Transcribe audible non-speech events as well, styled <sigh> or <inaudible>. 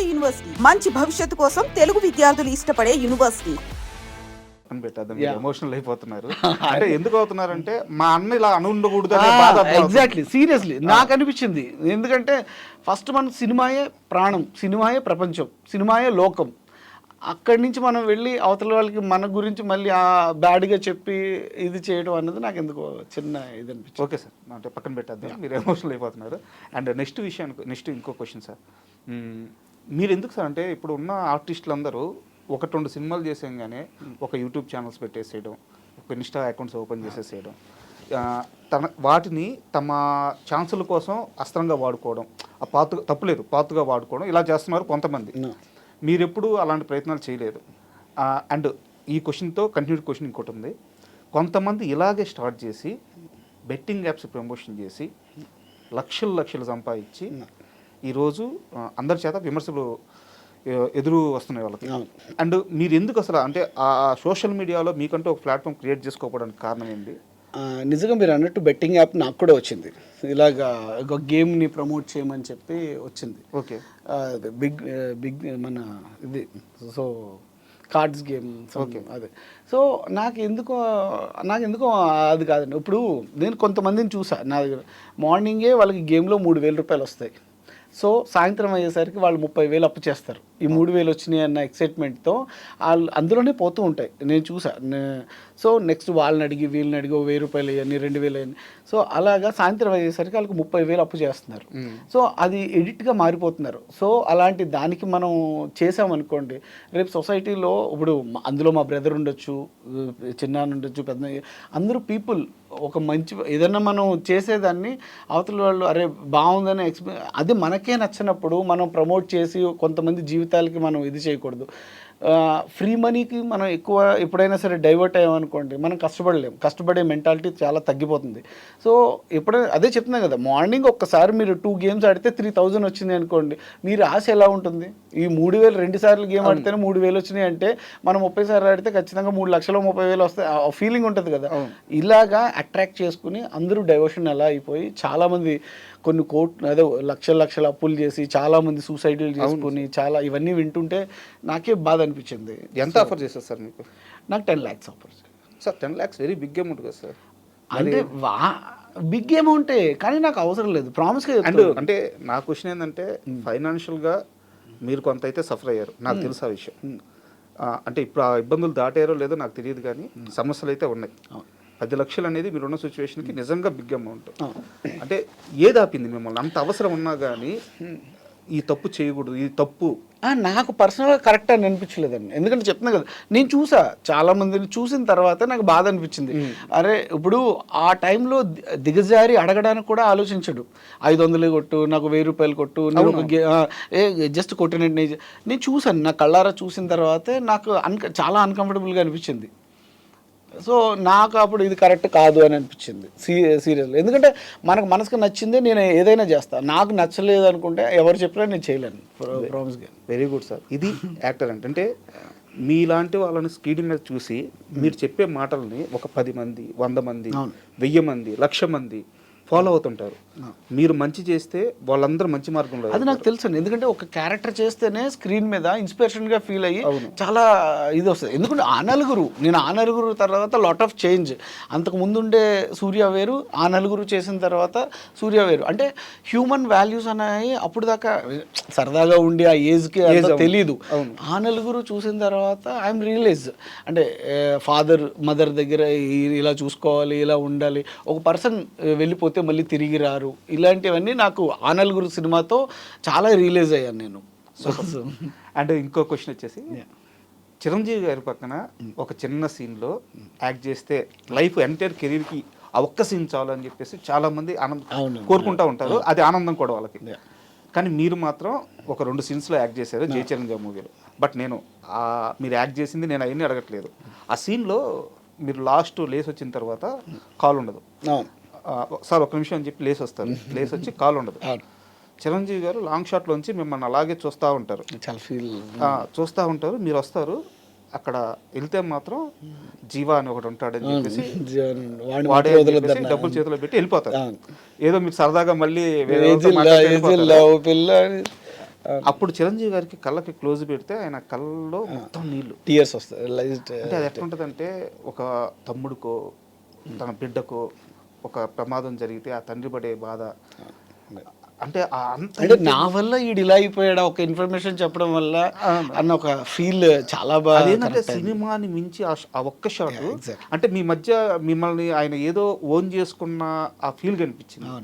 నాడు యూనివర్సిటీ. మంచి భవిష్యత్తు కోసం తెలుగు విద్యార్థులు ఇష్టపడే యూనివర్సిటీ. Yeah. ఎమోషనల్ అయిపోతున్నారు. <laughs> అంటే ఎందుకు అవుతున్నారంటే మా అన్న ఇలా అను ఉండకూడదు అనే. ఎగ్జాక్ట్లీ సీరియస్లీ నాకు అనిపించింది. ఎందుకంటే ఫస్ట్ మన సినిమాయే ప్రాణం సినిమాయే ప్రపంచం సినిమాయే లోకం. అక్కడి నుంచి మనం వెళ్ళి అవతల వాళ్ళకి మన గురించి మళ్ళీ ఆ బ్యాడ్గా చెప్పి ఇది చేయడం అన్నది నాకు ఎందుకో చిన్న ఇది అనిపించింది. Okay sir. అంటే పక్కన పెట్టేద్దాం. మీరు ఎమోషనల్ అయిపోతున్నారు. అండ్ నెక్స్ట్ విషయానికి నెక్స్ట్ ఇంకో క్వశ్చన్ సార్. మీరు ఎందుకు సార్? అంటే ఇప్పుడు ఉన్న ఆర్టిస్టులు అందరూ ఒకటి రెండు సినిమాలు చేసేయంగానే ఒక యూట్యూబ్ ఛానల్స్ పెట్టేసేయడం ఒక ఇన్స్టా అకౌంట్స్ ఓపెన్ చేసేసేయడం తన వాటిని తమ ఛాన్సుల కోసం అస్త్రంగా వాడుకోవడం ఆ పాతు తప్పులేదు పాతుగా వాడుకోవడం ఇలా చేస్తున్నారు కొంతమంది. No. మీరు ఎప్పుడు అలాంటి ప్రయత్నాలు చేయలేదు. అండ్ ఈ క్వశ్చన్తో కంటిన్యూడ్ క్వశ్చన్ ఇంకోటి ఉంది. కొంతమంది ఇలాగే స్టార్ట్ చేసి బెట్టింగ్ యాప్స్ ప్రమోషన్ చేసి లక్షలు లక్షలు సంపాదించి ఈరోజు అందరి చేత విమర్శలు ఎదురు వస్తున్నాయి వాళ్ళకి. అండ్ మీరు ఎందుకు అసలు అంటే ఆ సోషల్ మీడియాలో మీకంటూ ఒక ప్లాట్ఫామ్ క్రియేట్ చేసుకోవడానికి కారణం ఏంటి? నిజంగా మీరు అన్నట్టు బెట్టింగ్ యాప్ నాకు కూడా వచ్చింది. ఇలాగా ఒక గేమ్ని ప్రమోట్ చేయమని చెప్పి వచ్చింది. ఓకే. బిగ్ బిగ్ మన ఇది సో కార్డ్స్ గేమ్. అదే. సో నాకు ఎందుకో నాకు ఎందుకో అది కాదండి. ఇప్పుడు నేను కొంతమందిని చూసా. నా దగ్గర మార్నింగే వాళ్ళకి గేమ్లో మూడు వేల రూపాయలు వస్తాయి. సో సాయంత్రం అయ్యేసరికి వాళ్ళు ముప్పై వేలు అప్పు చేస్తారు. ఈ మూడు వేలు వచ్చినాయి అన్న ఎక్సైట్మెంట్తో వాళ్ళు అందులోనే పోతూ ఉంటాయి. నేను చూసా. సో నెక్స్ట్ వాళ్ళని అడిగి వీళ్ళని అడిగి వెయ్యి రూపాయలు అయ్యని రెండు వేలు అయ్యని సో అలాగా సాయంత్రం అయ్యేసరికి వాళ్ళకి ముప్పై వేలు అప్పు చేస్తున్నారు. సో అది ఎడిట్గా మారిపోతున్నారు. సో అలాంటి దానికి మనం చేసామనుకోండి రేపు సొసైటీలో ఇప్పుడు అందులో మా బ్రదర్ ఉండొచ్చు చిన్న ఉండొచ్చు పెద్ద అందరూ పీపుల్ ఒక మంచి ఏదైనా మనం చేసేదాన్ని అవతల వాళ్ళు అరే బాగుందని ఎక్స్పీ అది మనకే నచ్చినప్పుడు మనం ప్రమోట్ చేసి కొంతమంది జీవితాలకి మనం ఇది చేయకూడదు. ఫ్రీ మనీకి మనం ఎక్కువ ఎప్పుడైనా సరే డైవర్ట్ అయ్యామనుకోండి మనం కష్టపడలేం. కష్టపడే మెంటాలిటీ చాలా తగ్గిపోతుంది. సో ఎప్పుడైనా అదే చెప్తున్నా కదా మార్నింగ్ ఒక్కసారి మీరు టూ గేమ్స్ ఆడితే త్రీ థౌజండ్ వచ్చింది అనుకోండి మీరు ఆశ ఎలా ఉంటుంది? ఈ మూడు వేలు రెండు సార్లు గేమ్ ఆడితేనే మూడు వేలు వచ్చినాయి అంటే మనం ముప్పై సార్లు ఆడితే ఖచ్చితంగా మూడు లక్షలు ముప్పై వేలు వస్తాయి. ఆ ఫీలింగ్ ఉంటుంది కదా. ఇలాగా అట్రాక్ట్ చేసుకుని అందరూ డైవర్షన్ అలా అయిపోయి చాలామంది కొన్ని కోట్ అదే లక్షల లక్షల అప్పులు చేసి చాలామంది సూసైడ్లు చేసుకుని చాలా ఇవన్నీ వింటుంటే నాకే బాధ అనిపించింది. ఎంత ఆఫర్ చేస్తారు సార్ మీకు? నాకు ten lakhs offer sir ten lakhs very big amount కదా సార్. అంటే వా బిగ్ అమౌంటే కానీ నాకు అవసరం లేదు. ప్రామిస్గా అండ్ అంటే నా క్వశ్చన్ ఏంటంటే ఫైనాన్షియల్గా మీరు కొంత అయితే సఫర్ అయ్యారు. నాకు తెలుసు ఆ విషయం. అంటే ఇప్పుడు ఆ ఇబ్బందులు దాటారో లేదో నాకు తెలియదు కానీ సమస్యలు అయితే ఉన్నాయి. పది లక్షలు అనేది మీరున్న సిచ్యువేషన్కి నిజంగా బిగ్ అమౌంట్ అంటే ఏది ఆపింది మిమ్మల్ని? అంత అవసరం ఉన్నా కానీ ఈ తప్పు చేయకూడదు ఈ తప్పు. నాకు పర్సనల్గా కరెక్ట్ అని అనిపించలేదండి. ఎందుకంటే చెప్తున్నా కదా నేను చూసా చాలా మందిని చూసిన తర్వాత నాకు బాధ అనిపించింది. అరే ఇప్పుడు ఆ టైంలో దిగజారి అడగడానికి కూడా ఆలోచించడు. ఐదు వందలు కొట్టు నాకు వెయ్యి రూపాయలు కొట్టు ఏ జస్ట్ కొట్టినట్టు నేను చూసాను నా కళ్ళారా చూసిన తర్వాతే నాకు అన్ చాలా అన్కంఫర్టబుల్గా అనిపించింది. సో నాకు అప్పుడు ఇది కరెక్ట్ కాదు అని అనిపించింది. సీ సీరియస్లీ ఎందుకంటే మనకు మనసుకు నచ్చిందే నేను ఏదైనా చేస్తాను నాకు నచ్చలేదు అనుకుంటే ఎవరు చెప్పినా నేను చేయలేను. ప్రామిస్గా వెరీ గుడ్ సార్ ఇది యాక్టర్ అంటే అంటే మీలాంటి వాళ్ళని స్క్రీన్ మీద చూసి మీరు చెప్పే మాటల్ని ఒక పది మంది వంద మంది. వెయ్యి మంది లక్ష మంది ఫాలో అవుతుంటారు. మీరు మంచి చేస్తే వాళ్ళందరూ మంచి మార్గంలో అది నాకు తెలుసు ఎందుకంటే ఒక క్యారెక్టర్ చేస్తేనే స్క్రీన్ మీద ఇన్స్పిరేషన్గా ఫీల్ అయ్యి. చాలా ఇది వస్తుంది. ఎందుకంటే ఆ నలుగురు నేను ఆ నలుగురు తర్వాత లాట్ ఆఫ్ చేంజ్ అంతకు ముందు ఉండే సూర్య వేరు ఆ నలుగురు చేసిన తర్వాత సూర్య వేరు. అంటే హ్యూమన్ వాల్యూస్ అనేవి అప్పుడు దాకా సరదాగా ఉండి ఆ ఏజ్కి. తెలియదు. ఆ నలుగురు చూసిన తర్వాత ఐఎమ్ రియలైజ్ అంటే ఫాదర్ మదర్ దగ్గర ఇలా చూసుకోవాలి ఇలా ఉండాలి. ఒక పర్సన్ వెళ్ళిపోతే మళ్ళీ తిరిగి రారు. ఇలాంటివన్నీ నాకు ఆ నలుగురు సినిమాతో చాలా రియలైజ్ అయ్యాను నేను. సో అండ్ ఇంకో క్వశ్చన్ వచ్చేసి చిరంజీవి గారి పక్కన ఒక చిన్న సీన్లో యాక్ట్ చేస్తే లైఫ్ ఎంటైర్ కెరీర్కి ఆ ఒక్క సీన్ చాలు అని చెప్పేసి చాలా మంది ఆనందం. కోరుకుంటా ఉంటారు. అది ఆనందం కూడా వాళ్ళకి. కానీ మీరు మాత్రం ఒక రెండు సీన్స్లో యాక్ట్ చేశారు జయ చిరంజీవి మూవీలో. బట్ నేను ఆ మీరు యాక్ట్ చేసింది నేను అవన్నీ అడగట్లేదు. ఆ సీన్లో మీరు లాస్ట్ లేస్ వచ్చిన తర్వాత కాల్ ఉండదు. సార్ ఒక నిమిషం అని చెప్పి లేస్ వస్తారు. లేస్ వచ్చి కాల్ ఉండదు. చిరంజీవి గారు లాంగ్ షాట్లోంచి మిమ్మల్ని అలాగే చూస్తూ ఉంటారు. చూస్తూ ఉంటారు. మీరు వస్తారు. అక్కడ వెళ్తే మాత్రం జీవా అని ఒకటి ఉంటాడని చెప్పేసి వాడే డబ్బులు చేతిలో పెట్టి వెళ్ళిపోతారు. ఏదో మీకు సరదాగా మళ్ళీ. అప్పుడు చిరంజీవి గారికి కళ్ళకి క్లోజ్ పెడితే ఆయన కళ్ళలో మొత్తం నీళ్ళు. టీయర్స్ వస్తాయి. అంటే అది ఎట్లుంటుందంటే ఒక తమ్ముడికో తన బిడ్డకో ఒక ప్రమాదం జరిగితే ఆ తండ్రి పడే బాధ. అంటే అంటే నా వల్ల ఈడు ఇలా అయిపోయాడా ఒక ఇన్ఫర్మేషన్ చెప్పడం వల్ల అన్న ఒక ఫీల్ చాలా బాగా అదేంటంటే సినిమాని మించి ఆ ఒక్క షాట్. అంటే మీ మధ్య మిమ్మల్ని ఆయన ఏదో ఓన్ చేసుకున్న ఆ ఫీల్ కనిపించింది.